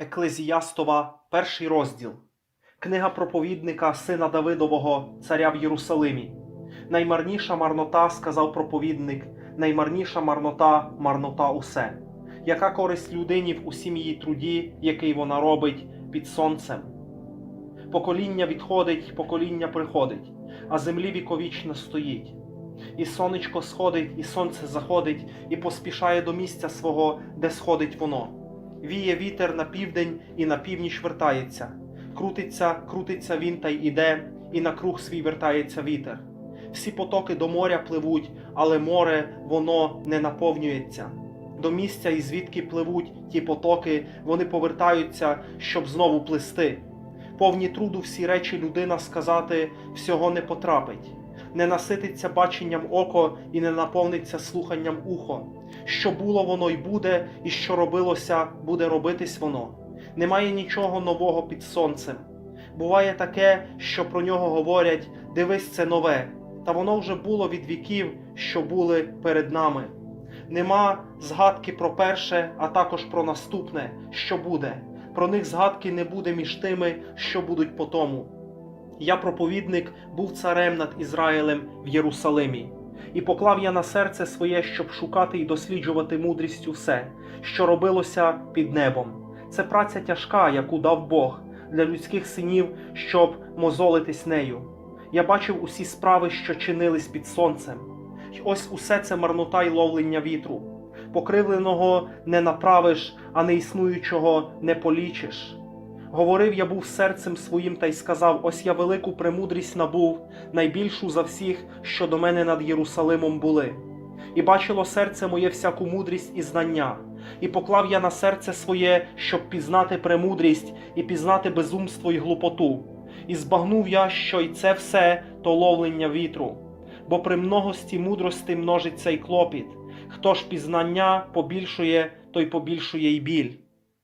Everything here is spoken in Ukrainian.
Еклезіастова, перший розділ. Книга проповідника сина Давидового, царя в Єрусалимі. Наймарніша марнота, сказав проповідник, наймарніша марнота, марнота усе. Яка користь людині в усім її труді, який вона робить під сонцем? Покоління відходить, покоління приходить, а землі віковічно стоїть. І сонечко сходить, і сонце заходить, і поспішає до місця свого, де сходить воно. Віє вітер на південь і на північ вертається. Крутиться, крутиться він та й іде, і на круг свій вертається вітер. Всі потоки до моря пливуть, але море воно не наповнюється. До місця, і звідки пливуть ті потоки, вони повертаються, щоб знову плисти. Повні труду всі речі людина сказати всього не потрапить, не насититься баченням око і не наповниться слуханням ухо. Що було воно й буде, і що робилося, буде робитись воно. Немає нічого нового під сонцем. Буває таке, що про нього говорять: дивись, це нове, та воно вже було від віків, що були перед нами. Нема згадки про перше, а також про наступне, що буде. Про них згадки не буде між тими, що будуть по тому. Я, проповідник, був царем над Ізраїлем в Єрусалимі, і поклав я на серце своє, щоб шукати і досліджувати мудрістю все, що робилося під небом. Це праця тяжка, яку дав Бог для людських синів, щоб мозолитись нею. Я бачив усі справи, що чинились під сонцем. І ось усе це марнота й ловлення вітру. Покривленого не направиш, а неіснуючого не полічиш. Говорив я був серцем своїм та й сказав: Ось я велику премудрість набув, найбільшу за всіх, що до мене над Єрусалимом були. І бачило серце моє всяку мудрість і знання, і поклав я на серце своє, щоб пізнати премудрість і пізнати безумство й глупоту. І збагнув я, що й це все то ловлення вітру, бо при многості мудрости множиться й клопіт. Хто ж пізнання побільшує, той побільшує й біль.